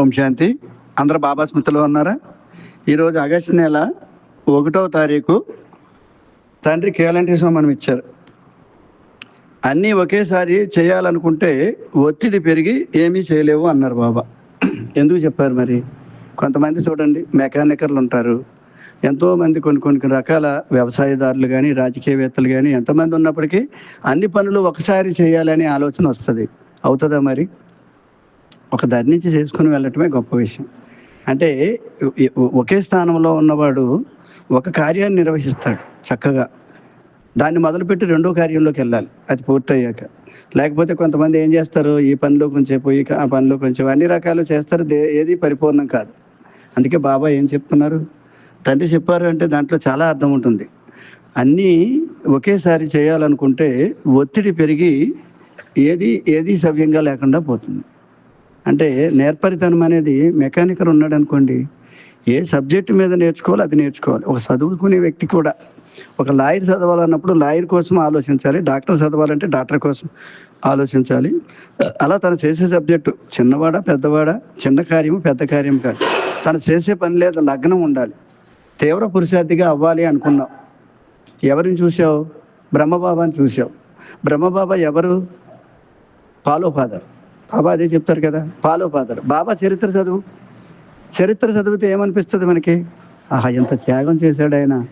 ఓం శాంతి. అందరూ బాబా స్మృతిలో ఉన్నారా? ఈరోజు ఆగస్టు నెల ఒకటవ తారీఖు తండ్రి కేలంటి మనం ఇచ్చారు. అన్నీ ఒకేసారి చేయాలనుకుంటే ఒత్తిడి పెరిగి ఏమీ చేయలేవు అన్నారు బాబా. ఎందుకు చెప్పారు మరి? కొంతమంది చూడండి మెకానికర్లు ఉంటారు. ఎంతోమంది కొన్ని కొన్ని రకాల వ్యవసాయదారులు కానీ రాజకీయవేత్తలు కానీ ఎంతమంది ఉన్నప్పటికీ అన్ని పనులు ఒకసారి చేయాలనే ఆలోచన వస్తుంది. అవుతుందా మరి? ఒక దారి నుంచి చేసుకుని వెళ్ళటమే గొప్ప విషయం. అంటే ఒకే స్థానంలో ఉన్నవాడు ఒక కార్యాన్ని నిర్వహిస్తాడు చక్కగా. దాన్ని మొదలుపెట్టి రెండో కార్యంలోకి వెళ్ళాలి. అది పూర్తయ్యాక. లేకపోతే కొంతమంది ఏం చేస్తారు? ఈ పనిలో కొంచెం పోయి ఆ పనిలో కొంచెం అన్ని రకాలు చేస్తారు. దే- ఏది పరిపూర్ణం కాదు. అందుకే బాబా ఏం చెప్తున్నారు? తండ్రి చెప్పారు అంటే దాంట్లో చాలా అర్థం ఉంటుంది. అన్నీ ఒకేసారి చేయాలనుకుంటే ఒత్తిడి పెరిగి ఏది ఏది సవ్యంగా లేకుండా పోతుంది. అంటే నేర్పరితనం అనేది మెకానికర్ ఉన్నాడు అనుకోండి ఏ సబ్జెక్టు మీద నేర్చుకోవాలి అది నేర్చుకోవాలి. ఒక చదువుకునే వ్యక్తి కూడా ఒక లాయర్ చదవాలన్నప్పుడు లాయర్ కోసం ఆలోచించాలి డాక్టర్ చదవాలంటే డాక్టర్ కోసం ఆలోచించాలి. అలా తను చేసే సబ్జెక్టు చిన్నవాడా పెద్దవాడా? చిన్న కార్యము పెద్ద కార్యం కాదు. తను చేసే పని లేదా లగ్నం ఉండాలి. తీవ్ర పురుషార్థిగా అవ్వాలి అనుకున్నావు ఎవరిని చూసావు బ్రహ్మబాబాని చూసావు బ్రహ్మబాబా ఎవరు? పాలో ఫాదర్ బాబా అదే చెప్తారు కదా పాలో ఫాదర్ బాబా చరిత్ర చదువు. చరిత్ర చదివితే ఏమనిపిస్తుంది మనకి? ఆహా ఎంత త్యాగం చేశాడు ఆయన.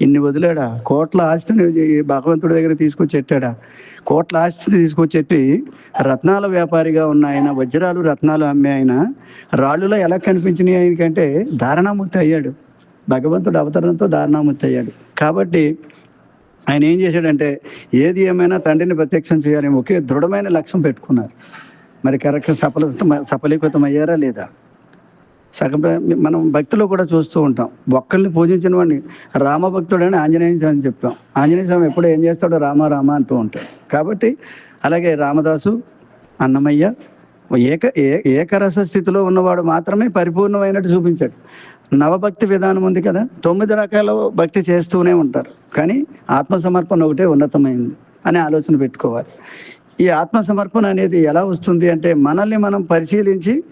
ఇన్ని వదిలాడా? కోట్ల ఆస్తిని భగవంతుడి దగ్గర తీసుకొచ్చెట్టాడా కోట్ల ఆస్తిని తీసుకొచ్చెట్టి రత్నాల వ్యాపారిగా ఉన్న ఆయన వజ్రాలు రత్నాలు అమ్మే ఆయన రాళ్ళులో ఎలా కనిపించినాయి ఆయనకంటే దారణామూర్తి అయ్యాడు. భగవంతుడు అవతరణతో దారణామూర్తి అయ్యాడు. కాబట్టి ఆయన ఏం చేశాడంటే ఏది ఏమైనా తండ్రిని ప్రత్యక్షం చేయాలని ఒకే దృఢమైన లక్ష్యం పెట్టుకున్నారు. మరి కరెక్ట్ సఫల సఫలీకృతం అయ్యారా లేదా? సగం మనం భక్తిలో కూడా చూస్తూ ఉంటాం. ఒక్కరిని పూజించిన వాడిని రామభక్తుడని ఆంజనేయ స్వామి చెప్తాం. ఆంజనేయ స్వామి ఎప్పుడు ఏం చేస్తాడో రామ రామ అంటూ ఉంటాడు. కాబట్టి అలాగే రామదాసు అన్నమయ్య ఏక ఏ- ఏకరస స్థితిలో ఉన్నవాడు మాత్రమే పరిపూర్ణమైనట్టు చూపించాడు. నవభక్తి విధానం ఉంది కదా తొమ్మిది రకాల భక్తి చేస్తూనే ఉంటారు. కానీ ఆత్మసమర్పణ ఒకటే ఉన్నతమైంది అనే ఆలోచన పెట్టుకోవాలి. ఈ ఆత్మసమర్పణ అనేది ఎలా వస్తుంది అంటే మనల్ని మనం పరిశీలించి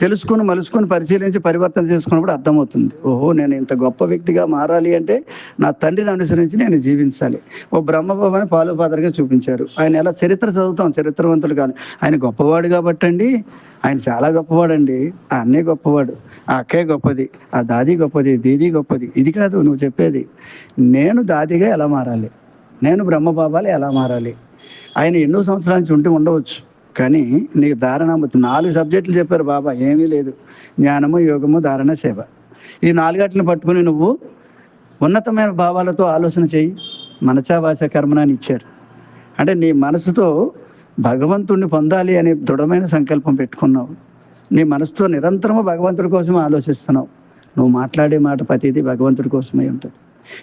తెలుసుకుని మలుసుకొని పరిశీలించి పరివర్తన చేసుకున్నప్పుడు అర్థమవుతుంది. ఓహో నేను ఇంత గొప్ప వ్యక్తిగా మారాలి అంటే నా తండ్రిని అనుసరించి నేను జీవించాలి. ఓ బ్రహ్మబాబాని పాలుపాదరగా చూపించారు. ఆయన ఎలా చరిత్ర చదువుతాం చరిత్రవంతుడు కానీ ఆయన గొప్పవాడు కాబట్టండి. ఆయన చాలా గొప్పవాడండి. ఆ అన్నే గొప్పవాడు. ఆ అక్కే గొప్పది. ఆ దాది గొప్పది. దీది గొప్పది. ఇది కాదు నువ్వు చెప్పేది. నేను దాదిగా ఎలా మారాలి? నేను బ్రహ్మబాబాలు ఎలా మారాలి? ఆయన ఎన్నో సంవత్సరాల నుంచి ఉంటే ఉండవచ్చు. కానీ నీకు ధారణ నాలుగు సబ్జెక్టులు చెప్పారు బాబా ఏమీ లేదు. జ్ఞానము యోగము ధారణ సేవ. ఈ నాలుగట్లను పట్టుకుని నువ్వు ఉన్నతమైన భావాలతో ఆలోచన చేయి. మనసావాస కర్మనాన్ని ఇచ్చారు. అంటే నీ మనసుతో భగవంతుణ్ణి పొందాలి అనే దృఢమైన సంకల్పం పెట్టుకున్నావు. నీ మనసుతో నిరంతరము భగవంతుడి కోసం ఆలోచిస్తున్నావు. నువ్వు మాట్లాడే మాట ప్రతిదీ భగవంతుడి కోసమే ఉంటుంది.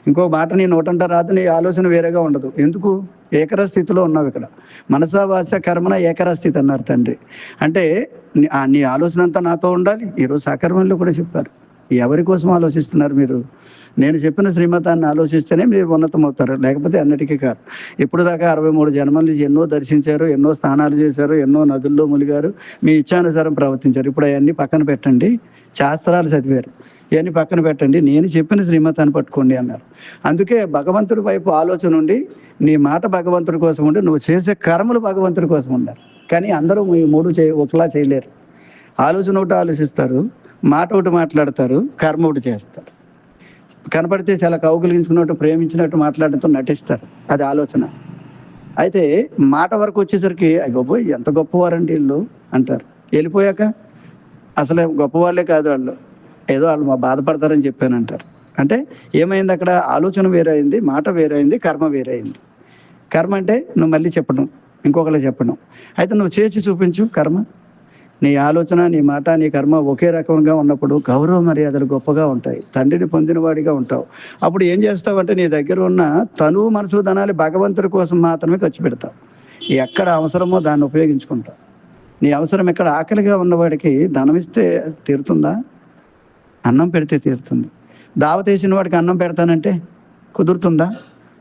ఇంకో మాట నీ నోటంట రాదు నీ ఆలోచన వేరేగా ఉండదు. ఎందుకు? ఏకర స్థితిలో ఉన్నావు ఇక్కడ. మనసావాస కర్మన ఏకర స్థితి అన్నారు తండ్రి. అంటే నీ- ఆలోచన అంతా నాతో ఉండాలి. ఈరోజు సకర్మంలో కూడా చెప్పారు. ఎవరి కోసం ఆలోచిస్తున్నారు మీరు? నేను చెప్పిన శ్రీమతాన్ని ఆలోచిస్తేనే మీరు ఉన్నతమవుతారు. లేకపోతే అన్నిటికీ కాదు. ఇప్పుడు దాకా అరవై మూడు జన్మలు ఎన్నో దర్శించారు ఎన్నో స్థానాలు చేశారు ఎన్నో నదుల్లో ములిగారు మీ ఇచ్చానుసారం ప్రవర్తించారు. ఇప్పుడు అవన్నీ పక్కన పెట్టండి. శాస్త్రాలు చదివారు. ఇవన్నీ పక్కన పెట్టండి. నేను చెప్పిన శ్రీమతాన్ని పట్టుకోండి అన్నారు. అందుకే భగవంతుడి వైపు ఆలోచన ఉండి నీ మాట భగవంతుడి కోసం ఉండి నువ్వు చేసే కర్మలు భగవంతుడి కోసం ఉండాలి. కానీ అందరూ ఈ మూడు చే ఒకలా చేయలేరు. ఆలోచన ఒకటి ఆలోచిస్తారు మాట ఒకటి మాట్లాడతారు కర్మ ఒకటి చేస్తారు. కనపడితే చాలా కౌగులించుకున్నట్టు ప్రేమించినట్టు మాట్లాడుతూ నటిస్తారు. అది ఆలోచన. అయితే మాట వరకు వచ్చేసరికి గొప్ప ఎంత గొప్పవారండి వీళ్ళు అంటారు. వెళ్ళిపోయాక అసలు గొప్పవాళ్ళే కాదు వాళ్ళు. ఏదో వాళ్ళు మా బాధపడతారని చెప్పానంటారు. అంటే ఏమైంది అక్కడ? ఆలోచన వేరైంది మాట వేరైంది కర్మ వేరైంది. కర్మ అంటే నువ్వు మళ్ళీ చెప్పడం ఇంకొకరు చెప్పడం. అయితే నువ్వు చేసి చూపించు కర్మ. నీ ఆలోచన నీ మాట నీ కర్మ ఒకే రకంగా ఉన్నప్పుడు గౌరవ మర్యాదలు గొప్పగా ఉంటాయి. తండ్రిని పొందినవాడిగా ఉంటావు. అప్పుడు ఏం చేస్తావంటే నీ దగ్గర ఉన్న తనువు మనసు ధనాలు భగవంతుడి కోసం మాత్రమే ఖర్చు పెడతావు. ఎక్కడ అవసరమో దాన్ని ఉపయోగించుకుంటావు. నీ అవసరం ఎక్కడ? ఆకలిగా ఉన్నవాడికి ధనం ఇస్తే తీరుతుందా? అన్నం పెడితే తీరుతుంది. దావతేసిన వాడికి అన్నం పెడతానంటే కుదురుతుందా?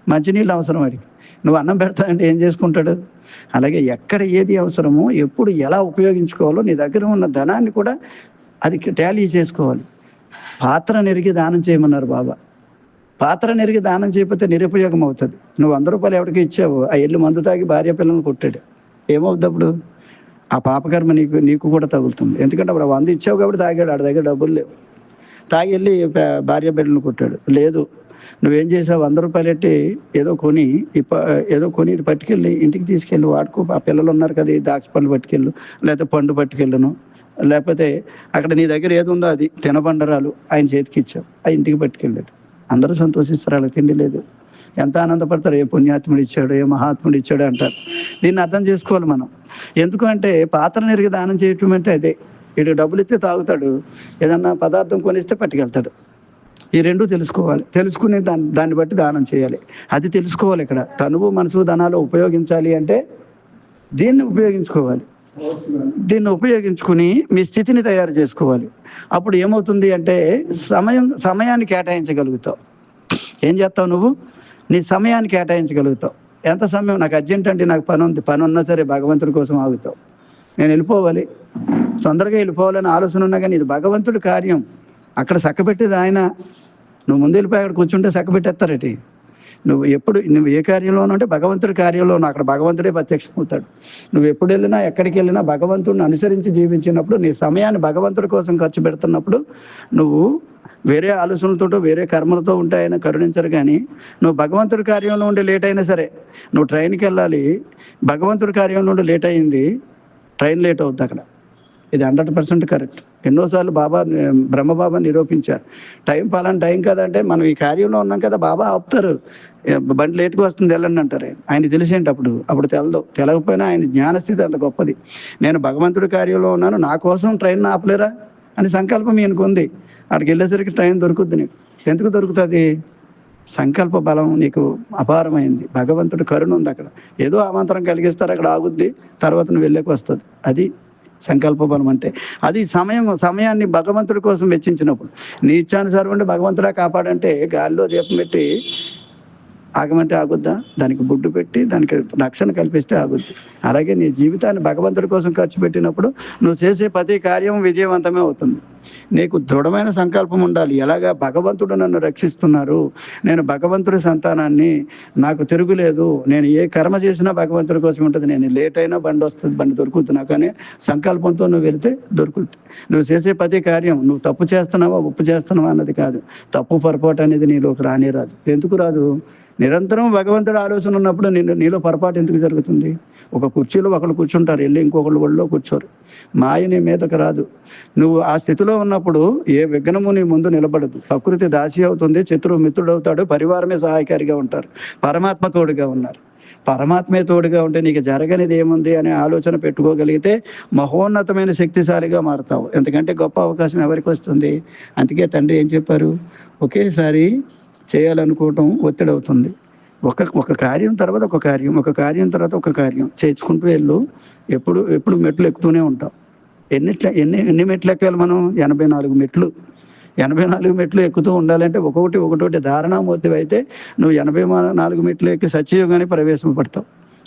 మంచినీళ్ళు అవసరం వాడికి. నువ్వు అన్నం పెడతానంటే ఏం చేసుకుంటాడు? అలాగే ఎక్కడ ఏది అవసరమో ఎప్పుడు ఎలా ఉపయోగించుకోవాలో నీ దగ్గర ఉన్న ధనాన్ని కూడా అది టాలీ చేసుకోవాలి. పాత్ర నెరిగి దానం చేయమన్నారు బాబా. పాత్ర నెరిగి దానం చేయకపోతే నిరుపయోగం అవుతుంది. నువ్వు వంద రూపాయలు ఎవరికి ఇచ్చావు ఆ ఇల్లు మందు తాగి భార్య పిల్లల్ని కొట్టాడు. ఏమవుద్ది అప్పుడు? ఆ పాపకర్మ నీకు నీకు కూడా తగులుతుంది. ఎందుకంటే అప్పుడు వంద ఇచ్చావు కాబట్టి తాగాడు ఆడి దగ్గర డబ్బులు లేవు. తాగి వెళ్ళి భార్య బిడ్డలను కొట్టాడు. లేదు నువ్వేం చేసావు? వంద రూపాయలు పెట్టి ఏదో కొని ఇప్ప ఏదో కొని ఇది పట్టుకెళ్ళి ఇంటికి తీసుకెళ్ళి వాడుకో. ఆ పిల్లలు ఉన్నారు కదా ఈ దాక్ష పళ్ళు పట్టుకెళ్ళు లేకపోతే పండు పట్టుకెళ్ళను. లేకపోతే అక్కడ నీ దగ్గర ఏది ఉందో అది తినబండరాలు ఆయన చేతికి ఇచ్చావు. ఆ ఇంటికి పట్టుకెళ్ళాడు. అందరూ సంతోషిస్తారు వాళ్ళకి తిండి లేదు. ఎంత ఆనందపడతారు? ఏ పుణ్యాత్ముడు ఇచ్చాడు ఏ మహాత్ముడు ఇచ్చాడు అంటారు. దీన్ని అర్థం చేసుకోవాలి మనం. ఎందుకంటే పాత్ర నెరిగి దానం చేయటం అంటే అదే. వీడు డబ్బులు ఇస్తే తాగుతాడు. ఏదన్నా పదార్థం కొనిస్తే పట్టుకెళ్తాడు. ఈ రెండు తెలుసుకోవాలి. తెలుసుకుని దాన్ని దాన్ని బట్టి దానం చేయాలి. అది తెలుసుకోవాలి ఇక్కడ. తనువు మనసు ధనాలు ఉపయోగించాలి అంటే దీన్ని ఉపయోగించుకోవాలి. దీన్ని ఉపయోగించుకుని మీ స్థితిని తయారు చేసుకోవాలి. అప్పుడు ఏమవుతుంది అంటే సమయం సమయాన్ని కేటాయించగలుగుతావు. ఏం చేస్తావు నువ్వు? నీ సమయాన్ని కేటాయించగలుగుతావు. ఎంత సమయం? నాకు అర్జెంట్ అంటే నాకు పని ఉంది. పని ఉన్నా సరే భగవంతుడి కోసం ఆగుతావు. నేను వెళ్ళిపోవాలి. తొందరగా వెళ్ళిపోవాలని ఆలోచన ఉన్నా కానీ ఇది భగవంతుడి కార్యం. అక్కడ చక్కబెట్టేది ఆయన. నువ్వు ముందు వెళ్ళిపోయి అక్కడ కూర్చుంటే చక్కబెట్టేస్తారటి నువ్వు ఎప్పుడు నువ్వు ఏ కార్యంలోనూ అంటే భగవంతుడి కార్యంలోనూ అక్కడ భగవంతుడే ప్రత్యక్షమవుతాడు నువ్వు ఎప్పుడు వెళ్ళినా ఎక్కడికి వెళ్ళినా భగవంతుడిని అనుసరించి జీవించినప్పుడు నీ సమయాన్ని భగవంతుడి కోసం ఖర్చు పెడుతున్నప్పుడు నువ్వు వేరే ఆలోచనలతో వేరే కర్మలతో ఉంటే ఆయన కరుణించరు కానీ నువ్వు భగవంతుడి కార్యంలో ఉండి లేట్ అయినా సరే నువ్వు ట్రైన్కి వెళ్ళాలి. భగవంతుడి కార్యంలో ఉండి లేట్ అయింది. ట్రైన్ లేట్ అవుద్ది అక్కడ. ఇది హండ్రెడ్ పర్సెంట్ కరెక్ట్. ఎన్నోసార్లు బాబా బ్రహ్మబాబా నిరూపించారు. టైం పలానా టైం కదంటే మనం ఈ కార్యంలో ఉన్నాం కదా బాబా ఆపుతారు. బండి లేట్గా వస్తుంది వెళ్ళండి అంటారు. ఆయన. ఆయన తెలిసేంటి అప్పుడు అప్పుడు తెలదు. తెలకపోయినా ఆయన జ్ఞానస్థితి అంత గొప్పది. నేను భగవంతుడి కార్యంలో ఉన్నాను నా కోసం ట్రైన్ ఆపలేరా అని సంకల్పం ఈయనకు ఉంది అక్కడికి వెళ్ళేసరికి ట్రైన్ దొరుకుద్ది నీకు. ఎందుకు దొరుకుతుంది? సంకల్ప బలం నీకు అపారమైంది. భగవంతుడు కరుణ ఉంది అక్కడ. ఏదో అమంతరం కలిగిస్తారు అక్కడ ఆగుద్ది తర్వాత నువ్వు వెళ్ళేకి వస్తుంది. అది సంకల్ప బలం అంటే. అది సమయం సమయాన్ని భగవంతుడి కోసం వెచ్చించినప్పుడు. నీ ఇచ్చానుసారం అంటే భగవంతుడా కాపాడంటే గాలిలో దీపం పెట్టి ఆగమంటే ఆగుద్దా? దానికి బుడ్డు పెట్టి దానికి రక్షణ కల్పిస్తే ఆగుద్ది. అలాగే నీ జీవితాన్ని భగవంతుడి కోసం ఖర్చు పెట్టినప్పుడు నువ్వు చేసే ప్రతి కార్యం విజయవంతమే అవుతుంది. నీకు దృఢమైన సంకల్పం ఉండాలి. ఎలాగా భగవంతుడు నన్ను రక్షిస్తున్నారు? నేను భగవంతుడి సంతానాన్ని నాకు తిరుగులేదు. నేను ఏ కర్మ చేసినా భగవంతుడి కోసం ఉంటుంది. నేను లేట్ అయినా బండి వస్తుంది బండి దొరుకుతున్నా. కానీ సంకల్పంతో నువ్వు వెళితే దొరుకుతుంది. నువ్వు చేసే ప్రతి కార్యం నువ్వు తప్పు చేస్తున్నావా ఉప్పు చేస్తున్నావా అన్నది కాదు. తప్పు పొరపాటు అనేది నీలోకి రానే రాదు. ఎందుకు రాదు? నిరంతరం భగవంతుడు ఆలోచన ఉన్నప్పుడు నేను నీలో పొరపాటు ఎందుకు జరుగుతుంది? ఒక కుర్చీలో ఒకళ్ళు కూర్చుంటారు వెళ్ళి ఇంకొకళ్ళు ఒళ్ళో కూర్చోరు. మాయ నీ మీదకు రాదు. నువ్వు ఆ స్థితిలో ఉన్నప్పుడు ఏ విఘ్నము నీ ముందు నిలబడదు. ప్రకృతి దాసి అవుతుంది శత్రువు మిత్రుడవుతాడు పరివారమే సహాయకారిగా ఉంటారు పరమాత్మ తోడుగా ఉన్నారు. పరమాత్మే తోడుగా ఉంటే నీకు జరగనిది ఏముంది అనే ఆలోచన పెట్టుకోగలిగితే మహోన్నతమైన శక్తిశాలిగా మారుతావు. ఎందుకంటే గొప్ప అవకాశం ఎవరికి వస్తుంది? అందుకే తండ్రి ఏం చెప్పారు? ఒకేసారి చేయాలనుకోవటం ఒత్తిడి అవుతుంది ఒక ఒక కార్యం తర్వాత ఒక కార్యం ఒక కార్యం తర్వాత ఒక కార్యం. చేసుకుంటూ వెళ్ళు. ఎప్పుడు ఎప్పుడు మెట్లు ఎక్కుతూనే ఉంటాం. ఎన్ని ఎన్ని ఎన్ని మెట్లు ఎక్కాలి మనం? ఎనభై నాలుగు మెట్లు. ఎనభై నాలుగు మెట్లు ఎక్కుతూ ఉండాలంటే ఒక్కొక్కటి ఒకటోటి ధారణామూర్తి అయితే నువ్వు ఎనభై మా- నాలుగు మెట్లు ఎక్కి సత్యయుగాన్ని ప్రవేశపడతావు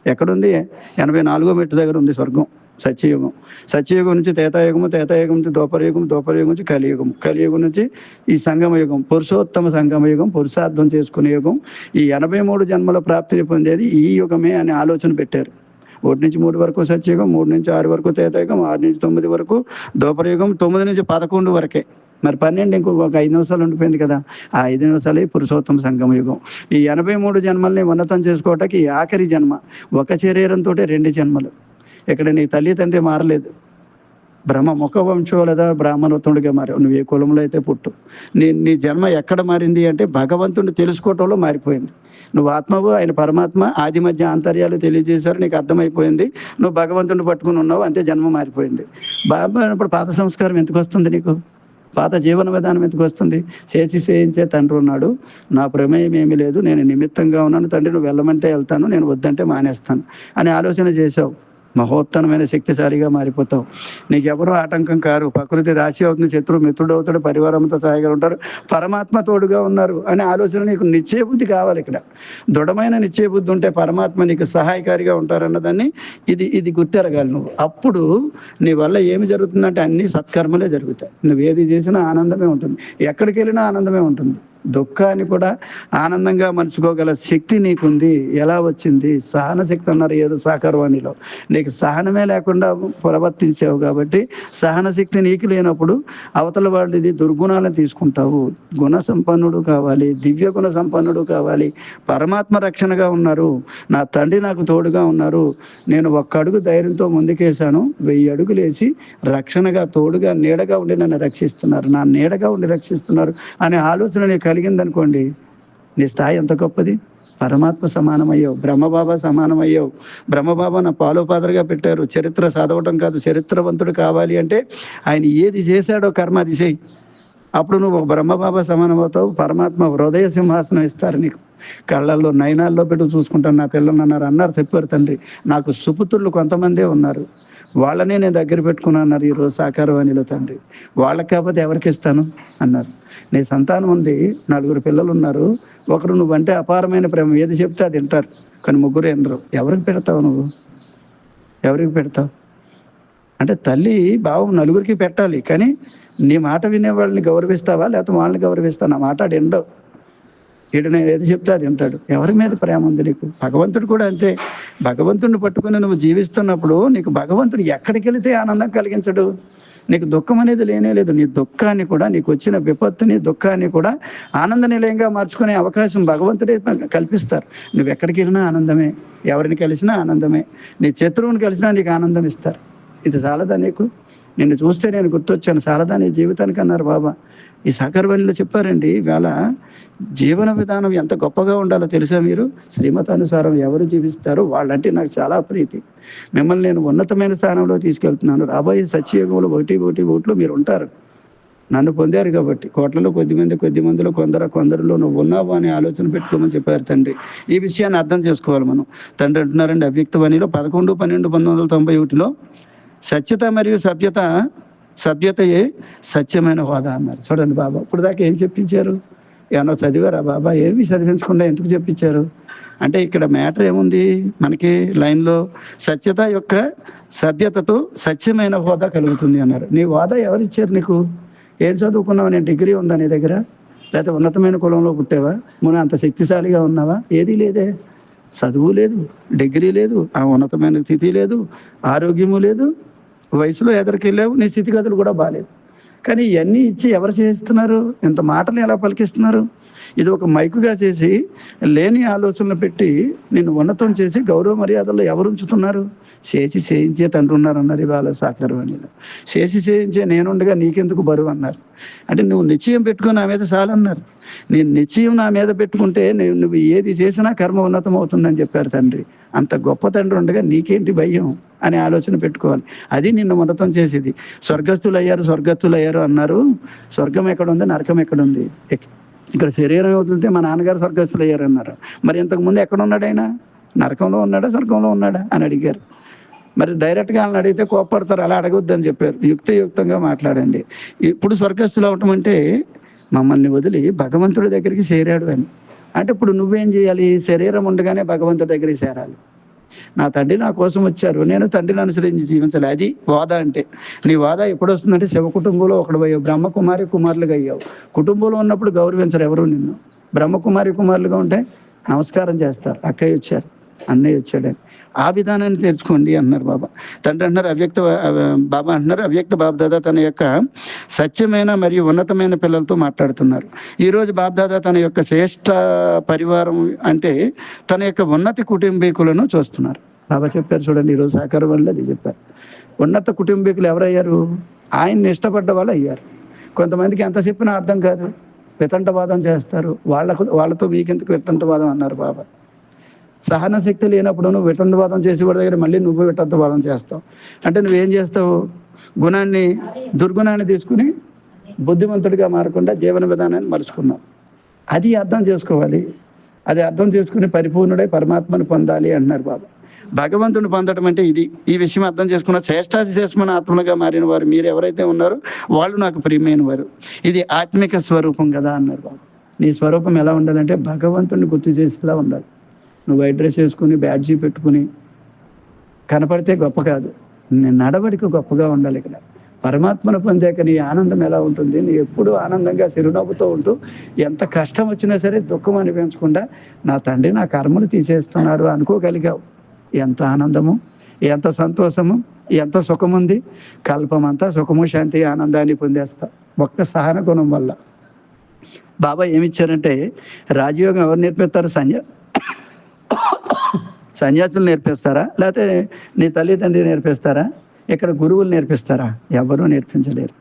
ఎక్కడుంది? ఎనభై నాలుగో మెట్టు దగ్గర ఉంది స్వర్గం. సత్యయుగం. సత్యయుగం నుంచి తేతాయుగము తేతాయుగం నుంచి దోపరయుగం దోపరయుగం నుంచి కలియుగం. కలియుగం నుంచి ఈ సంగమయుగం పురుషోత్తమ సంగమయుగం పురుషార్థం చేసుకునే యుగం. ఈ ఎనభై మూడు జన్మల ప్రాప్తిని పొందేది ఈ యుగమే అనే ఆలోచన పెట్టారు. ఒకటి నుంచి మూడు వరకు సత్యయుగం మూడు నుంచి ఆరు వరకు తేతాయుగం ఆరు నుంచి తొమ్మిది వరకు దోపరయుగం తొమ్మిది నుంచి పదకొండు వరకే. మరి పన్నెండు ఇంకొక ఒక ఐదు నిమిషాలు ఉండిపోయింది కదా. ఆ ఐదు నిమిషాలే పురుషోత్తమ సంగమ యుగం ఈ ఎనభై మూడు జన్మల్ని ఉన్నతం చేసుకోవటానికి ఈ ఆఖరి జన్మ. ఒక శరీరంతో రెండు జన్మలు. ఇక్కడ నీ తల్లి తండ్రి మారలేదు. బ్రహ్మ ముఖవంశం లేదా బ్రాహ్మణోత్తముడిగా మారావు. నువ్వు ఏ కులంలో అయితే పుట్టు. నీ నీ జన్మ ఎక్కడ మారింది అంటే భగవంతుడిని తెలుసుకోవటంలో మారిపోయింది. నువ్వు ఆత్మవు ఆయన పరమాత్మ ఆది మధ్య ఆంతర్యాలు తెలియజేశారు నీకు అర్థమైపోయింది. నువ్వు భగవంతుడిని పట్టుకుని ఉన్నావు అంతే జన్మ మారిపోయింది. బాబా ఇప్పుడు పాత సంస్కారం ఎందుకు వస్తుంది నీకు? పాత జీవన విధానం ఎందుకు వస్తుంది? చేసి చేయించే తండ్రి ఉన్నాడు. నా ప్రమేయం ఏమీ లేదు. నేను నిమిత్తంగా ఉన్నాను. తండ్రి నువ్వు వెళ్ళమంటే వెళ్తాను. నేను వద్దంటే మానేస్తాను. అని ఆలోచన చేసావు మహోత్తరమైన శక్తిశాలిగా మారిపోతావు. నీకెవరో ఆటంకం కారు. ప్రకృతి రాశి అవుతుంది శత్రువు మిత్రుడు అవుతాడు పరివారంతో సహాయగా ఉంటారు. పరమాత్మ తోడుగా ఉన్నారు అనే ఆలోచన నీకు నిశ్చయబుద్ధి కావాలి ఇక్కడ. దృఢమైన నిశ్చయబుద్ధి ఉంటే పరమాత్మ నీకు సహాయకారిగా ఉంటారన్నదాన్ని ఇది ఇది గుర్తెరగాలి నువ్వు. అప్పుడు నీ వల్ల ఏమి జరుగుతుందంటే అన్ని సత్కర్మలే జరుగుతాయి. నువ్వు ఏది చేసినా ఆనందమే ఉంటుంది. ఎక్కడికి వెళ్ళినా ఆనందమే ఉంటుంది. దుఃఖాన్ని కూడా ఆనందంగా మలుచుకోగల శక్తి నీకుంది. ఎలా వచ్చింది? సహన శక్తి అన్నారు ఏదో సాకర్వాణిలో. నీకు సహనమే లేకుండా ప్రవర్తించావు కాబట్టి సహన శక్తి నీకు లేనప్పుడు అవతల వాళ్ళది దుర్గుణాలను తీసుకుంటావు. గుణ సంపన్నుడు కావాలి దివ్య గుణ సంపన్నుడు కావాలి పరమాత్మ రక్షణగా ఉన్నారు. నా తండ్రి నాకు తోడుగా ఉన్నారు. నేను ఒక్క అడుగు ధైర్యంతో ముందుకేశాను. వెయ్యి అడుగులేసి రక్షణగా తోడుగా నీడగా ఉండి నన్ను రక్షిస్తున్నారు. నా నీడగా ఉండి రక్షిస్తున్నారు అనే ఆలోచన నీకు కలిగిందనుకోండి నీ స్థాయి ఎంత గొప్పది? పరమాత్మ సమానమయ్యావు బ్రహ్మబాబా సమానమయ్యావు. బ్రహ్మబాబా నా పాలోపాదరగా పెట్టారు. చరిత్ర చదవటం కాదు చరిత్రవంతుడు కావాలి అంటే ఆయన ఏది చేశాడో కర్మ అది చేయి. అప్పుడు నువ్వు బ్రహ్మబాబా సమానమవుతావు పరమాత్మ హృదయ సింహాసనం ఇస్తారు నీకు. కళ్ళల్లో నయనాల్లో పెట్టి చూసుకుంటాను నా పిల్లలు అన్నారు అన్నారు చెప్పారు తండ్రి. నాకు సుపుతుళ్ళు కొంతమందే ఉన్నారు. వాళ్ళనే నేను దగ్గర పెట్టుకున్నాను అన్నారు ఈరోజు సాకారవాణిలో తండ్రి. వాళ్ళకి కాకపోతే ఎవరికి ఇస్తాను? అన్నారు. నీ సంతానం ఉంది నలుగురు పిల్లలు ఉన్నారు ఒకరు నువ్వంటే అపారమైన ప్రేమ. ఏది చెప్తే అది వింటారు. కానీ ముగ్గురు వినరు. ఎవరికి పెడతావు నువ్వు? ఎవరికి పెడతావు? అంటే తల్లి భావం నలుగురికి పెట్టాలి. కానీ నీ మాట వినే వాళ్ళని గౌరవిస్తావా? లేకపోతే వాళ్ళని గౌరవిస్తావు? నా మాట ఆడు వీడు ఈడు నేను ఏది చెప్తే అది వింటాడు. ఎవరి మీద ప్రేమ ఉంది నీకు? భగవంతుడు కూడా అంతే. భగవంతుడిని పట్టుకుని నువ్వు జీవిస్తున్నప్పుడు నీకు భగవంతుడు ఎక్కడికి వెళితే ఆనందం కలిగించడు. నీకు దుఃఖం అనేది లేనే లేదు. నీ దుఃఖాన్ని కూడా నీకు వచ్చిన విపత్తుని దుఃఖాన్ని కూడా ఆనంద నిలయంగా మార్చుకునే అవకాశం భగవంతుడే కల్పిస్తారు. నువ్వు ఎక్కడికి వెళ్ళినా ఆనందమే. ఎవరిని కలిసినా ఆనందమే. నీ శత్రువుని కలిసినా నీకు ఆనందం ఇస్తారు. ఇది చాలదా నీకు? నిన్ను చూస్తే నేను గుర్తొచ్చాను. సారదా నీ జీవితానికి అన్నారు బాబా. ఈ సాకర్వల్లిలో చెప్పారండి ఇవాళ జీవన విధానం ఎంత గొప్పగా ఉండాలో తెలుసా మీరు? శ్రీమతానుసారం ఎవరు జీవిస్తారో? వాళ్ళంటే నాకు చాలా ప్రీతి. మిమ్మల్ని నేను ఉన్నతమైన స్థానంలో తీసుకెళ్తున్నాను. రాబోయే సత్యయుగంలో ఒకటి ఒకటి ఓట్లు మీరు ఉంటారు. నన్ను పొందారు కాబట్టి. కోట్లలో కొద్దిమంది కొద్ది మందిలో కొందరు కొందరిలో నువ్వు ఉన్నావు అనే ఆలోచన పెట్టుకోమని చెప్పారు తండ్రి. ఈ విషయాన్ని అర్థం చేసుకోవాలి మనం. తండ్రి అంటున్నారండి అవ్యక్తవాణిలో పదకొండు పన్నెండు పంతొమ్మిది వందల తొంభై ఒకటిలో సత్యత మరియు సభ్యత సభ్యతయే సత్యమైన హోదా అన్నారు. చూడండి బాబా ఇప్పుడు దాకా ఏం చెప్పించారు? ఏమన్నా చదివారా బాబా? ఏమి చదివించకుండా ఎందుకు చెప్పించారు? అంటే ఇక్కడ మ్యాటర్ ఏముంది? మనకి లైన్లో సత్యత యొక్క సభ్యతతో సత్యమైన హోదా కలుగుతుంది అన్నారు. నీ హోదా ఎవరు ఇచ్చారు నీకు? ఏం చదువుకున్నావు? నేను డిగ్రీ ఉందా నీ దగ్గర? లేకపోతే ఉన్నతమైన కులంలో పుట్టావా? మనం అంత శక్తిశాలిగా ఉన్నావా? ఏదీ లేదే. చదువు లేదు డిగ్రీ లేదు ఆ ఉన్నతమైన స్థితి లేదు ఆరోగ్యము లేదు వయసులో ఎదరికెళ్ళావు నీ స్థితిగతులు కూడా బాగాలేదు కానీ ఇవన్నీ ఇచ్చి ఎవరు చేస్తున్నారు? ఇంత మాటలు ఎలా పలికిస్తున్నారు? ఇది ఒక మైకుగా చేసి లేని ఆలోచనలు పెట్టి నేను ఉన్నతం చేసి గౌరవ మర్యాదల్లో ఎవరు ఉంచుతున్నారు చేసి చేయించే తండ్రి ఉన్నారు అన్నారు ఇవాళ సాకర్వాణిలో చేసి చేయించే నేనుండగా నీకెందుకు బరువు అన్నారు. అంటే నువ్వు నిశ్చయం పెట్టుకుని నా మీద చాలన్నారు నేను నిశ్చయం నా మీద పెట్టుకుంటే నేను నువ్వు ఏది చేసినా కర్మ ఉన్నతం అవుతుందని చెప్పారు తండ్రి. అంత గొప్ప తండ్రి ఉండగా నీకేంటి భయం? అనే ఆలోచన పెట్టుకోవాలి. అది నిన్ను ఉన్నతం చేసేది. స్వర్గస్థులు అయ్యారు స్వర్గస్థులు అయ్యారు అన్నారు. స్వర్గం ఎక్కడ ఉంది నరకం ఎక్కడ ఉంది ఇక్కడ శరీరం అవుతుంటే మా నాన్నగారు స్వర్గస్థులు అయ్యారు అన్నారు. మరి ఇంతకుముందు ఎక్కడ ఉన్నాడు ఆయన? నరకంలో ఉన్నాడా? స్వర్గంలో ఉన్నాడా? అని అడిగారు. మరి డైరెక్ట్గా వాళ్ళని అడిగితే కోప్పడతారు. అలా అడగొద్దని చెప్పారు. యుక్తయుక్తంగా మాట్లాడండి. ఇప్పుడు స్వర్గస్థులు అవటం అంటే మమ్మల్ని వదిలి భగవంతుడి దగ్గరికి చేరాడు అని. అంటే ఇప్పుడు నువ్వేం చేయాలి? శరీరం ఉండగానే భగవంతుడి దగ్గరికి చేరాలి. నా తండ్రి నా కోసం వచ్చారు. నేను తండ్రిని అనుసరించి జీవించాలి. అది వాద అంటే. నీ వాద ఎప్పుడు వస్తుందంటే శివ కుటుంబంలో ఒకడు అయ్యావు బ్రహ్మకుమారి కుమారులుగా అయ్యావు. కుటుంబంలో ఉన్నప్పుడు గౌరవించరు ఎవరు నిన్ను. బ్రహ్మకుమారి కుమారులుగా ఉంటే నమస్కారం చేస్తారు. అక్కయ్య వచ్చారు. అన్నయ్య వచ్చాడని. ఆ విధానాన్ని తెరుచుకోండి అన్నారు బాబా. తండ్రి అంటున్నారు అవ్యక్త బాబా అంటున్నారు అవ్యక్త బాబ్దాదా తన యొక్క సత్యమైన మరియు ఉన్నతమైన పిల్లలతో మాట్లాడుతున్నారు. ఈరోజు బాబ్దాదా తన యొక్క శ్రేష్ఠ పరివారం అంటే తన యొక్క ఉన్నతి కుటుంబీకులను చూస్తున్నారు. బాబా చెప్పారు చూడండి ఈరోజు సహకార వల్ల అది చెప్పారు. ఉన్నత కుటుంబీకులు ఎవరయ్యారు? ఆయన్ని ఇష్టపడ్డ వాళ్ళు అయ్యారు. కొంతమందికి ఎంత చెప్పినా అర్థం కాదు. వితంటవాదం చేస్తారు. వాళ్ళకు వాళ్ళతో మీకెందుకు వితంటవాదం అన్నారు బాబా. సహన శక్తి లేనప్పుడు నువ్వు వితంతవాదం చేసేవాడి దగ్గర మళ్ళీ నువ్వు విటంతవాదం చేస్తావు. అంటే నువ్వేం చేస్తావు? గుణాన్ని దుర్గుణాన్ని తీసుకుని బుద్ధిమంతుడిగా మారకుండా జీవన విధానాన్ని మలుచుకున్నావు. అది అర్థం చేసుకోవాలి. అది అర్థం చేసుకుని పరిపూర్ణుడై పరమాత్మను పొందాలి అంటున్నారు బాబా. భగవంతుని పొందడం అంటే ఇది. ఈ విషయం అర్థం చేసుకున్న శ్రేష్టాతిశేషమైన ఆత్మలుగా మారిన వారు మీరు ఎవరైతే ఉన్నారో వాళ్ళు నాకు ప్రియమైన వారు. ఇది ఆత్మిక స్వరూపం కదా అన్నారు బాబు. నీ స్వరూపం ఎలా ఉండాలంటే భగవంతుని గుర్తు చేసేలా ఉండాలి. నువ్వు వైట్ డ్రెస్ వేసుకుని బ్యాడ్జీ పెట్టుకుని కనపడితే గొప్ప కాదు. నీ నడవడిక గొప్పగా ఉండాలి ఇక్కడ. పరమాత్మను పొందాక నీ ఆనందం ఎలా ఉంటుంది? నీ ఎప్పుడు ఆనందంగా చిరునవ్వుతో ఉంటూ ఎంత కష్టం వచ్చినా సరే దుఃఖం అనిపించకుండా నా తండ్రి నా కర్మలు తీసేస్తున్నారు అనుకోగలిగావు. ఎంత ఆనందము ఎంత సంతోషము ఎంత సుఖముంది. కల్పమంతా సుఖము శాంతి ఆనందాన్ని పొందేస్తా. ఒక్క సహన గుణం వల్ల. బాబా ఏమిచ్చారంటే రాజయోగం ఎవరు నేర్పిస్తారు? సంజయ్ సన్యాసులు నేర్పిస్తారా? లేకపోతే నీ తల్లిదండ్రి నేర్పిస్తారా? ఇక్కడ గురువులు నేర్పిస్తారా? ఎవరూ నేర్పించలేరు.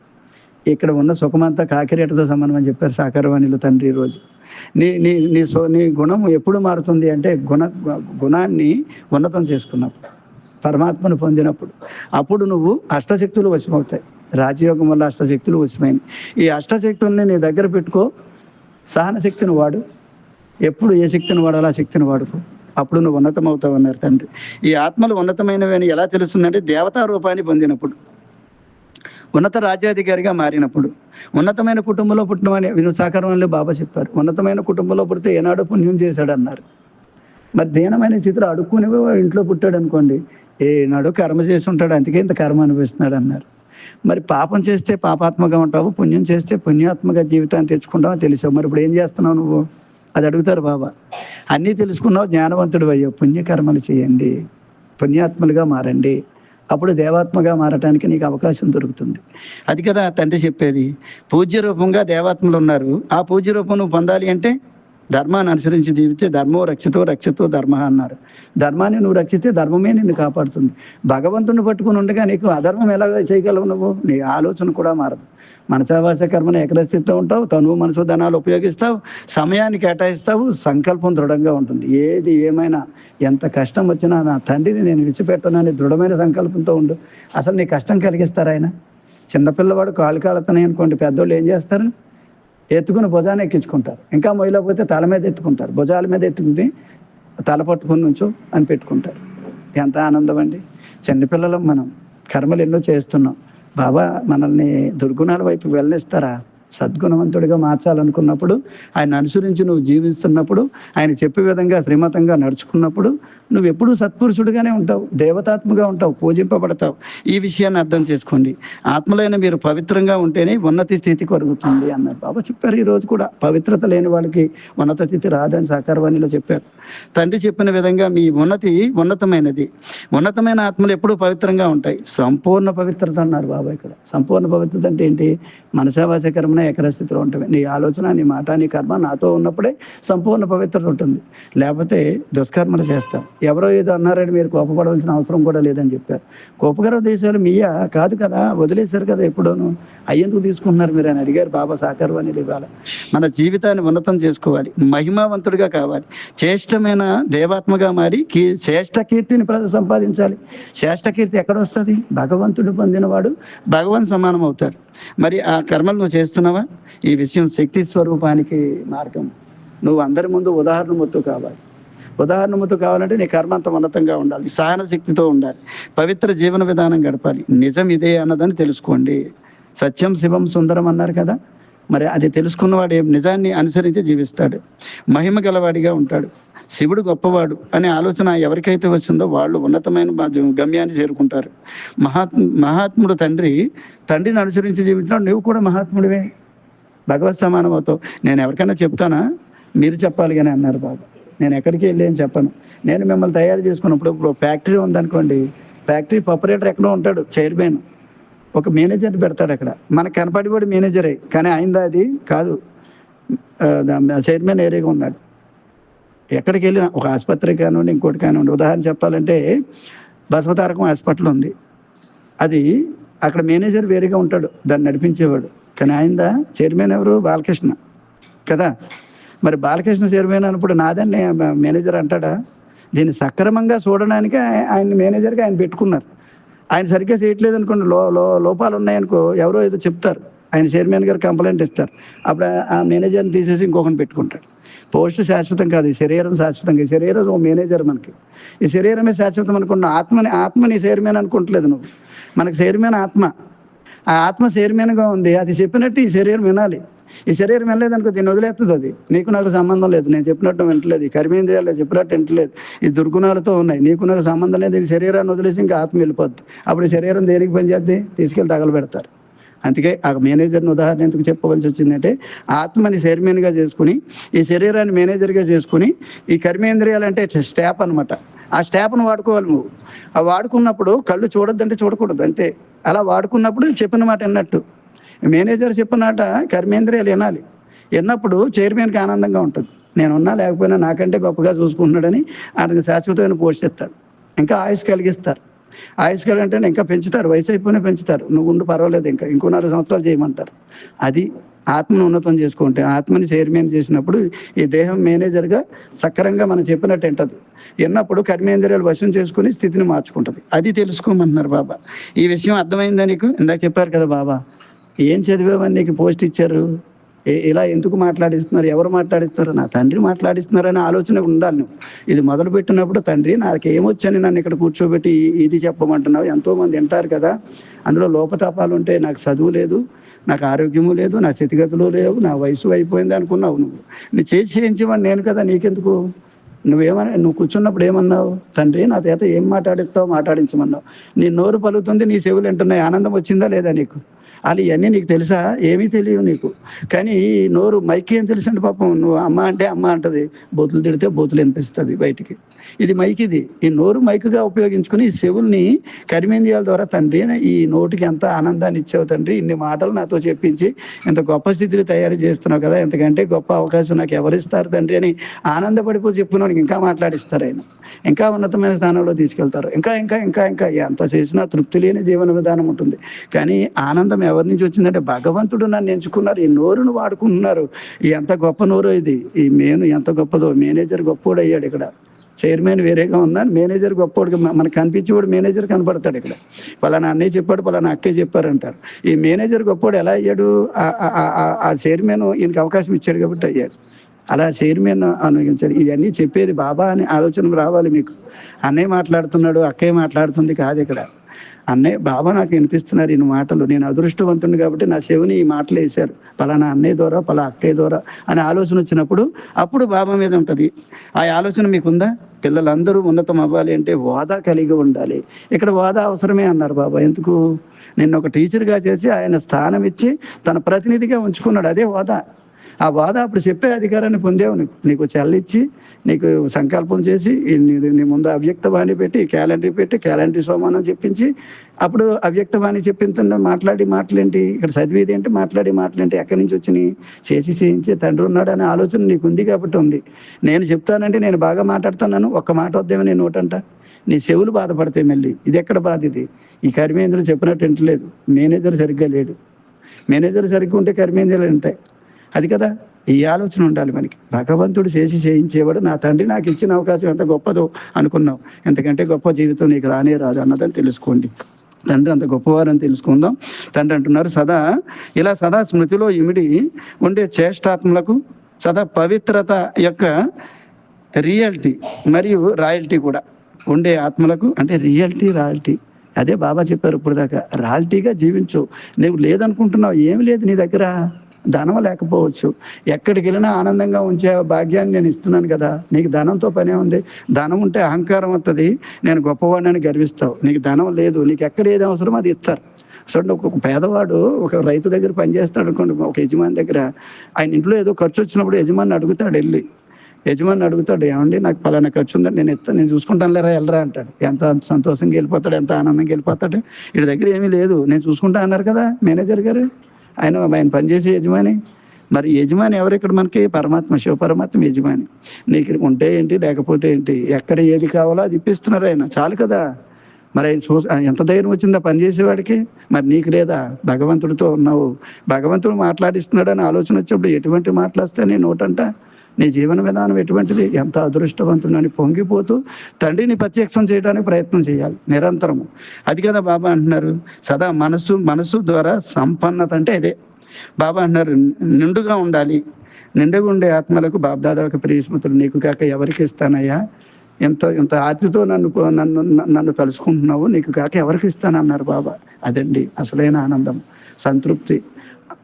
ఇక్కడ ఉన్న సుఖమంతా కాకిరేటతో సంబంధం అని చెప్పారు సాకరవాణిలు తండ్రి ఈరోజు నీ నీ నీ సో నీ గుణం ఎప్పుడు మారుతుంది అంటే గుణ గుణాన్ని ఉన్నతం చేసుకున్నప్పుడు పరమాత్మను పొందినప్పుడు. అప్పుడు నువ్వు అష్టశక్తులు వశమవుతాయి. రాజయోగం వల్ల అష్టశక్తులు వశమైనవి. ఈ అష్టశక్తుల్ని నీ దగ్గర పెట్టుకో. సహన శక్తిని వాడు. ఎప్పుడు ఏ శక్తిని వాడాలో ఆ శక్తిని వాడుకో. అప్పుడు నువ్వు ఉన్నతం అవుతావు అన్నారు తండ్రి. ఈ ఆత్మలు ఉన్నతమైనవి అని ఎలా తెలుస్తుందంటే దేవతా రూపాన్ని పొందినప్పుడు ఉన్నత రాజ్యాధికారిగా మారినప్పుడు. ఉన్నతమైన కుటుంబంలో పుట్టినవని విను సాకారంలో బాబా చెప్పారు. ఉన్నతమైన కుటుంబంలో పుడితే ఏనాడో పుణ్యం చేశాడన్నారు. మరి దీనమైన స్థితిలో అడుక్కుని ఇంట్లో పుట్టాడు అనుకోండి ఏనాడు కర్మ చేసి ఉంటాడు అందుకే ఇంత కర్మ అనిపిస్తున్నాడు అన్నారు. మరి పాపం చేస్తే పాపాత్మగా ఉంటావు పుణ్యం చేస్తే పుణ్యాత్మక జీవితాన్ని తెచ్చుకుంటావు అని తెలిసావు. మరి ఇప్పుడు ఏం చేస్తున్నావు నువ్వు? అది అడుగుతారు బాబా. అన్నీ తెలుసుకున్నావు జ్ఞానవంతుడు అయ్యో పుణ్యకర్మలు చేయండి పుణ్యాత్మలుగా మారండి. అప్పుడు దేవాత్మగా మారటానికి నీకు అవకాశం దొరుకుతుంది. అది కదా తండ్రి చెప్పేది. పూజ్య రూపంగా దేవాత్మలు ఉన్నారు. ఆ పూజ్య రూపం నువ్వు పొందాలి అంటే ధర్మాన్ని అనుసరించి జీవితే ధర్మో రక్షితో రక్షితో ధర్మ అన్నారు. ధర్మాన్ని నువ్వు రక్షిస్తే ధర్మమే నిన్ను కాపాడుతుంది. భగవంతుని పట్టుకుని ఉండగా నీకు అధర్మం ఎలా చేయగలవు నువ్వు? నీ ఆలోచన కూడా మారదు. మనసావాస కర్మను ఎకరస్థితో ఉంటావు తనువు మనసు ధనాలు ఉపయోగిస్తావు సమయాన్ని కేటాయిస్తావు సంకల్పం దృఢంగా ఉంటుంది. ఏది ఏమైనా ఎంత కష్టం వచ్చినా నా తండ్రిని నేను విడిచిపెట్టనని దృఢమైన సంకల్పంతో ఉండు. అసలు నీ కష్టం కలిగిస్తారు ఆయన? చిన్నపిల్లవాడు కాలు కాలుతున్నాయి అనుకోండి పెద్దోళ్ళు ఏం చేస్తారు? ఎత్తుకుని భుజాన్ని ఎక్కించుకుంటారు. ఇంకా మొయ్యలేకపోతే తల మీద ఎత్తుకుంటారు. భుజాల మీద ఎత్తుకుని తల పట్టుకుని నుంచో అని పెట్టుకుంటారు. ఎంత ఆనందం అండి. చిన్నపిల్లలు మనం. కర్మలు ఎన్నో చేస్తున్నాం. బాబా మనల్ని దుర్గుణాల వైపు వెళ్ళనిస్తారా? సద్గుణవంతుడిగా మార్చాలనుకున్నప్పుడు ఆయన అనుసరించి నువ్వు జీవిస్తున్నప్పుడు ఆయన చెప్పే విధంగా శ్రీమతంగా నడుచుకున్నప్పుడు నువ్వు ఎప్పుడూ సత్పురుషుడిగానే ఉంటావు దేవతాత్మగా ఉంటావు పూజింపబడతావు. ఈ విషయాన్ని అర్థం చేసుకోండి. ఆత్మలైన మీరు పవిత్రంగా ఉంటేనే ఉన్నతి స్థితి కలుగుతుంది అన్నారు బాబా. చెప్పారు ఈరోజు కూడా పవిత్రత లేని వాళ్ళకి ఉన్నత స్థితి రాదని సాకారవాణిలో చెప్పారు. తండ్రి చెప్పిన విధంగా మీ ఉన్నతి ఉన్నతమైనది. ఉన్నతమైన ఆత్మలు ఎప్పుడూ పవిత్రంగా ఉంటాయి. సంపూర్ణ పవిత్రత అన్నారు బాబా ఇక్కడ. సంపూర్ణ పవిత్రత అంటే ఏంటి? మనసావాచకరమైన ఏకరస్థితిలో ఉంటుంది నీ ఆలోచన నీ మాట నీ కర్మ నాతో ఉన్నప్పుడే సంపూర్ణ పవిత్రత ఉంటుంది. లేకపోతే దుష్కర్మలు చేస్తాం ఎవరో ఏదో అన్నారని మీరు కోపపడవలసిన అవసరం కూడా లేదని చెప్పారు. కోపకర దేశాలు మీయా కాదు కదా వదిలేశారు కదా ఎప్పుడోను. అయ్యేందుకు తీసుకుంటున్నారు మీరు అని అడిగారు బాబా సాకర్వాణి ఇవ్వాలి మన జీవితాన్ని ఉన్నతం చేసుకోవాలి మహిమావంతుడిగా కావాలి. శ్రేష్టమైన దేవాత్మగా మారి కీ శ్రేష్ట కీర్తిని ప్రజ సంపాదించాలి. శ్రేష్ట కీర్తి ఎక్కడ వస్తుంది? భగవంతుడు పొందినవాడు భగవాన్ సమానం అవుతారు మరి ఆ కర్మలు నువ్వు చేస్తున్నావా? ఈ విషయం శక్తి స్వరూపానికి మార్గం. నువ్వు అందరి ముందు ఉదాహరణమొత్తు కావాలి. ఉదాహరణ కావాలంటే నీ కర్మ అంత ఉన్నతంగా ఉండాలి. సహన శక్తితో ఉండాలి. పవిత్ర జీవన విధానం గడపాలి. నిజం ఇదే అన్నదని తెలుసుకోండి. సత్యం శివం సుందరం అన్నారు కదా? మరి అది తెలుసుకున్నవాడు నిజాన్ని అనుసరించి జీవిస్తాడు. మహిమ గలవాడిగా ఉంటాడు. శివుడు గొప్పవాడు అనే ఆలోచన ఎవరికైతే వచ్చిందో వాళ్ళు ఉన్నతమైన గమ్యాన్ని చేరుకుంటారు. మహాత్ మహాత్ముడు తండ్రి తండ్రిని అనుసరించి జీవించినాడు నువ్వు కూడా మహాత్ముడివే. భగవత్ సమానం అవుతావు. నేను ఎవరికైనా చెప్తానా? మీరు చెప్పాలి కానీ అన్నారు బాబు. నేను ఎక్కడికి వెళ్ళి అని చెప్పను. నేను మిమ్మల్ని తయారు చేసుకున్నప్పుడు ఇప్పుడు ఫ్యాక్టరీ ఉందనుకోండి. ఫ్యాక్టరీ ఆపరేటర్ ఎక్కడో ఉంటాడు చైర్మన్. ఒక మేనేజర్ పెడతాడు అక్కడ. మనకు కనపడివాడు మేనేజరే కానీ అయిందా అది? కాదు. చైర్మన్ ఏరియాగా ఉన్నాడు. ఎక్కడికి వెళ్ళినా ఒక ఆసుపత్రి కానివ్వండి ఇంకోటి కానివ్వండి. ఉదాహరణ చెప్పాలంటే బసవతారకం హాస్పిటల్ ఉంది. అది అక్కడ మేనేజర్ వేరేగా ఉంటాడు. దాన్ని నడిపించేవాడు. కానీ ఆయనదా చైర్మన్ ఎవరు? బాలకృష్ణ. కదా? మరి బాలకృష్ణ చైర్మన్ అన్నప్పుడు నాదాన్ని మేనేజర్ అంటాడా? దీన్ని సక్రమంగా చూడడానికి ఆయన మేనేజర్గా ఆయన పెట్టుకున్నారు. ఆయన సరిగ్గా చేయట్లేదు అనుకోండి లో లో లోపాలు ఉన్నాయనుకో ఎవరో ఏదో చెప్తారు. ఆయన చైర్మన్ గారు కంప్లైంట్ ఇస్తారు. అప్పుడు ఆ- మేనేజర్ని తీసేసి ఇంకొకరిని పెట్టుకుంటాడు. పోస్ట్ శాశ్వతం కాదు ఈ శరీరం శాశ్వతంగా ఈ శరీరం ఓ మేనేజర్ మనకి. ఈ శరీరమే శాశ్వతం అనుకున్న ఆత్మని ఆత్మని చైర్మన్ అనుకుంటలేదు నువ్వు. మనకు చైర్మన్ ఆత్మ. ఆ ఆత్మ చైర్మన్గా ఉంది. అది చెప్పినట్టు ఈ శరీరం వినాలి. ఈ శరీరం వెళ్ళలేదనుకో దీన్ని వదిలేస్తుంది అది. నీకు నాకు సంబంధం లేదు. నేను చెప్పినట్టు వింటలేదు. ఈ కర్మేంద్రియాలు చెప్పినట్టు వింటలేదు. ఈ దుర్గుణాలతో ఉన్నాయి. నీకు నాకు సంబంధం లేదు. ఈ శరీరాన్ని వదిలేసి ఇంకా ఆత్మ వెళ్ళిపోద్ది. అప్పుడు శరీరం దేనికి పనిచేద్ది తీసుకెళ్ళి తగలబెడతారు. అందుకే ఆ మేనేజర్ని ఉదాహరణ ఎందుకు చెప్పవలసి వచ్చిందంటే ఆత్మని చైర్మన్గా చేసుకుని ఈ శరీరాన్ని మేనేజర్గా చేసుకుని ఈ కర్మేంద్రియాలు అంటే స్టాప్ అనమాట ఆ స్టాప్ను వాడుకోవాలి నువ్వు. ఆ వాడుకున్నప్పుడు కళ్ళు చూడొద్దంటే చూడకూడదు. అంతే. అలా వాడుకున్నప్పుడు చెప్పిన మాట విన్నట్టు. మేనేజర్ చెప్పినట కర్మేంద్రియాలు వినాలి. విన్నప్పుడు చైర్మన్కి ఆనందంగా ఉంటుంది. నేను ఉన్నా లేకపోయినా నాకంటే గొప్పగా చూసుకుంటున్నాడని ఆయనకు శాశ్వతమైన పోస్ట్ ఇస్తాడు. ఇంకా ఆయుష్ కలిగిస్తారు. ఆయుష్ కలిగంటే అంటే ఇంకా పెంచుతారు. వయసు అయిపోయినా పెంచుతారు. నువ్వు ఉండు పర్వాలేదు ఇంకా. ఇంకో నాలుగు సంవత్సరాలు చేయమంటారు. అది ఆత్మను ఉన్నతం చేసుకుంటే ఆత్మని చైర్మన్ చేసినప్పుడు ఈ దేహం మేనేజర్గా సక్రంగా మనం చెప్పినట్టు ఉంటుంది విన్నప్పుడు కర్మేంద్రియాలు వశం చేసుకుని స్థితిని మార్చుకుంటుంది. అది తెలుసుకోమంటున్నారు బాబా. ఈ విషయం అర్థమైందా నీకు? ఇందాక చెప్పారు కదా బాబా. ఏం చదివామని నీకు పోస్ట్ ఇచ్చారు? ఏ- ఇలా ఎందుకు మాట్లాడిస్తున్నారు? ఎవరు మాట్లాడిస్తున్నారు? నా తండ్రి మాట్లాడిస్తున్నారనే ఆలోచన ఉండాలి నువ్వు. ఇది మొదలు పెట్టినప్పుడు తండ్రి నాకేమొచ్చని నన్ను ఇక్కడ కూర్చోబెట్టి ఇది చెప్పమంటున్నావు. ఎంతోమంది వింటారు కదా అందులో లోపతాపాలు ఉంటే నాకు చదువు లేదు నాకు ఆరోగ్యము లేదు నా స్థితిగతులు లేవు నా వయసు అయిపోయింది అనుకున్నావు నువ్వు. నీ చేసి చేయించేవాడిని నేను కదా నీకెందుకు? నువ్వేమని నువ్వు కూర్చున్నప్పుడు ఏమన్నావు? తండ్రి నా చేత ఏం మాట్లాడిస్తావు మాట్లాడించమన్నావు. నీ నోరు పలుకుతుంది నీ చెవులు వింటున్నాయి. ఆనందం వచ్చిందా లేదా నీకు? వాళ్ళు ఇవన్నీ నీకు తెలుసా? ఏమీ తెలియవు నీకు. కానీ ఈ నోరు మైక్ ఏం తెలుసండి పాపం? నువ్వు అమ్మ అంటే అమ్మ అంటది. బూతులు తిడితే బూతులు వినిపిస్తుంది బయటికి. ఇది మైక్ ఇది. ఈ నోరు మైక్గా ఉపయోగించుకుని ఈ చెవుల్ని కరిమేంద్రియాల ద్వారా తండ్రి ఈ నోటికి ఎంత ఆనందాన్ని ఇచ్చావు తండ్రి? ఇన్ని మాటలు నాతో చెప్పించి ఇంత గొప్ప స్థితిని తయారు చేస్తున్నావు కదా? ఎంతకంటే గొప్ప అవకాశం నాకు ఎవరిస్తారు తండ్రి అని ఆనందపడిపో చెప్పుకున్నాను ఇంకా మాట్లాడిస్తారు ఆయన. ఇంకా ఉన్నతమైన స్థానంలో తీసుకెళ్తారు. ఇంకా ఇంకా ఇంకా ఇంకా ఎంత చేసినా తృప్తి లేని జీవన విధానం ఉంటుంది. కానీ ఆనందం ఎవరి నుంచి వచ్చిందంటే భగవంతుడు నన్ను ఎంచుకున్నారు ఈ నోరును వాడుకుంటున్నారు. ఎంత గొప్ప నోరు ఇది? ఈ మేను ఎంత గొప్పదో? మేనేజర్ గొప్పోడు అయ్యాడు ఇక్కడ. చైర్మన్ వేరేగా ఉన్నాను మేనేజర్ గొప్పోడు మనకు కనిపించేవాడు మేనేజర్ కనపడతాడు ఇక్కడ. పలానా అన్నయ్య చెప్పాడు పలానా అక్కయ్య చెప్పారంటారు ఈ మేనేజర్ గొప్పోడు ఎలా అయ్యాడు? ఆ- ఆ చైర్మన్ ఈయనకి అవకాశం ఇచ్చాడు కాబట్టి అయ్యాడు. అలా చైర్మన్ అనుగించారు ఇవన్నీ చెప్పేది బాబా అని ఆలోచన రావాలి మీకు. అన్నయ్య మాట్లాడుతున్నాడు అక్కయ్య మాట్లాడుతుంది కాదు ఇక్కడ. అన్నయ్య బాబా నాకు వినిపిస్తున్నారు ఈ మాటలు. నేను అదృష్టవంతుని కాబట్టి నా శివుని ఈ మాటలు వేశారు. పలానా అన్నయ్య ద్వారా పలా అక్కయ్య ద్వారా అనే ఆలోచన వచ్చినప్పుడు అప్పుడు బాబా మీద ఉంటుంది. ఆ ఆలోచన మీకుందా? పిల్లలందరూ ఉన్నతం అవ్వాలి అంటే వాదా కలిగి ఉండాలి. ఇక్కడ హోదా అవసరమే అన్నారు బాబా. ఎందుకు? నిన్న ఒక టీచర్గా చేసి ఆయన స్థానం ఇచ్చి తన ప్రతినిధిగా ఉంచుకున్నాడు. అదే హోదా ఆ బాధ అప్పుడు చెప్పే అధికారాన్ని పొందావు నీకు. నీకు చల్లిచ్చి నీకు సంకల్పం చేసి నీ- ముందు అవ్యక్త వాణి పెట్టి క్యాలెండర్ పెట్టి క్యాలెండర్ సోమానం చెప్పించి అప్పుడు అవ్యక్త వాణి చెప్పించున్న మాట్లాడి మాటలేంటి? ఇక్కడ చదివేది ఏంటి? మాట్లాడి మాటలేంటి? ఎక్కడి నుంచి వచ్చినాయి? చేసి చేయించి తండ్రి ఉన్నాడు అనే ఆలోచన నీకు ఉంది కాబట్టి ఉంది. నేను చెప్తానంటే నేను బాగా మాట్లాడుతున్నాను. ఒక్క మాట వద్దేమో నేను నోటంట. నీ చెవులు బాధపడతాయి మళ్ళీ. ఇది ఎక్కడ బాధ ఇది? ఈ కర్మేంద్రుడు చెప్పినట్టు వింటలేదు. మేనేజర్ సరిగ్గా లేడు. మేనేజర్ సరిగ్గా ఉంటే కర్మేంద్రులు ఉంటాయి. అది కదా. ఈ ఆలోచన ఉండాలి మనకి. భగవంతుడు చేసి చేయించేవాడు నా తండ్రి నాకు ఇచ్చిన అవకాశం ఎంత గొప్పదో అనుకున్నావు ఎంతకంటే గొప్ప జీవితం నీకు రానే రాదు అన్నదని తెలుసుకోండి. తండ్రి అంత గొప్పవారని తెలుసుకుందాం. తండ్రి అంటున్నారు సదా ఇలా సదా స్మృతిలో ఇమిడి ఉండే చేష్టాత్మలకు సదా పవిత్రత యొక్క రియాలిటీ మరియు రాయల్టీ కూడా ఉండే ఆత్మలకు అంటే రియాలిటీ రాయల్టీ. అదే బాబా చెప్పారు ఇప్పుడు దాకా రాయల్టీగా జీవించు. నువ్వు లేదనుకుంటున్నావు ఏమి లేదు నీ దగ్గర. ధనం లేకపోవచ్చు. ఎక్కడికి వెళ్ళినా ఆనందంగా ఉంచే భాగ్యాన్ని నేను ఇస్తున్నాను కదా. నీకు ధనంతో పనే ఉంది. ధనం ఉంటే అహంకారం వస్తుంది నేను గొప్పవాడిని గర్విస్తావు. నీకు ధనం లేదు. నీకు ఎక్కడ ఏది అవసరమో అది ఇస్తారు. చూడండి ఒక పేదవాడు ఒక రైతు దగ్గర పనిచేస్తాడు అనుకోండి ఒక యజమాని దగ్గర. ఆయన ఇంట్లో ఏదో ఖర్చు వచ్చినప్పుడు యజమాని అడుగుతాడు వెళ్ళి. యజమాని అడుగుతాడు ఏమండి నాకు పలానా ఖర్చు ఉందండి నేను ఇస్తాను నేను చూసుకుంటాను లేరా వెళ్ళరా అంటాడు. ఎంత సంతోషంగా వెళ్ళిపోతాడు ఎంత ఆనందంగా వెళ్ళిపోతాడు. వీడి దగ్గర ఏమీ లేదు. నేను చూసుకుంటా అన్నారు కదా మేనేజర్ గారు. ఆయన ఆయన పనిచేసే యజమాని. మరి యజమాని ఎవరు ఇక్కడ మనకి? పరమాత్మ శివపరమాత్మ యజమాని. నీకు ఉంటే ఏంటి లేకపోతే ఏంటి? ఎక్కడ ఏది కావాలో అది ఇప్పిస్తున్నారు ఆయన. చాలు కదా. మరి ఆయన చూ ఎంత ధైర్యం వచ్చిందా పనిచేసేవాడికి మరి నీకు లేదా? భగవంతుడితో ఉన్నావు. భగవంతుడు మాట్లాడిస్తున్నాడు అని ఆలోచన వచ్చినప్పుడు ఎటువంటి మాట్లాడిస్తే నేను నోటంట? నీ జీవన విధానం ఎటువంటిది? ఎంత అదృష్టవంతుడని పొంగిపోతూ తండ్రిని ప్రత్యక్షం చేయడానికి ప్రయత్నం చేయాలి. నిరంతరము. అది కదా బాబా అంటున్నారు. సదా మనసు మనసు ద్వారా సంపన్నత అంటే ఇదే బాబా అంటున్నారు నిండుగా ఉండాలి. నిండుగా ఉండే ఆత్మలకు బాబ్దాదా ఒక ప్రియస్మృతులు నీకు కాక ఎవరికి ఇస్తానయ్యా? ఎంత ఇంత ఆర్తితో నన్ను నన్ను నన్ను తలుచుకుంటున్నావు నీకు కాక ఎవరికి ఇస్తానన్నారు బాబా? అదండి అసలైన ఆనందం. సంతృప్తి.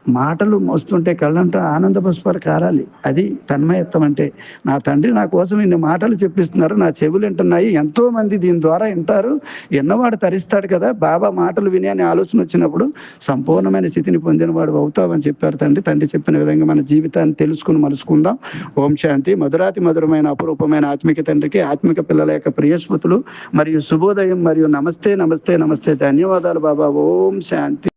మాటలు మోస్తుంటే కళ్ళంట ఆనంద పుష్పాలు కారాలి. అది తన్మయత్వం అంటే నా తండ్రి నా కోసం ఇన్ని మాటలు చెప్పిస్తున్నారు నా చెవులు వింటున్నాయి ఎంతో మంది దీని ద్వారా వింటారు ఎన్నవాడు తరిస్తాడు కదా బాబా మాటలు విని అనే ఆలోచన వచ్చినప్పుడు సంపూర్ణమైన స్థితిని పొందినవాడు అవుతావని చెప్పారు తండ్రి. తండ్రి చెప్పిన విధంగా మన జీవితాన్ని తెలుసుకుని మలుసుకుందాం ఓం శాంతి. మధురాతి మధురమైన అపురూపమైన ఆత్మిక తండ్రికి ఆత్మిక పిల్లల యొక్క ప్రియస్మృతులు మరియు శుభోదయం మరియు నమస్తే నమస్తే నమస్తే. ధన్యవాదాలు బాబా. ఓం శాంతి.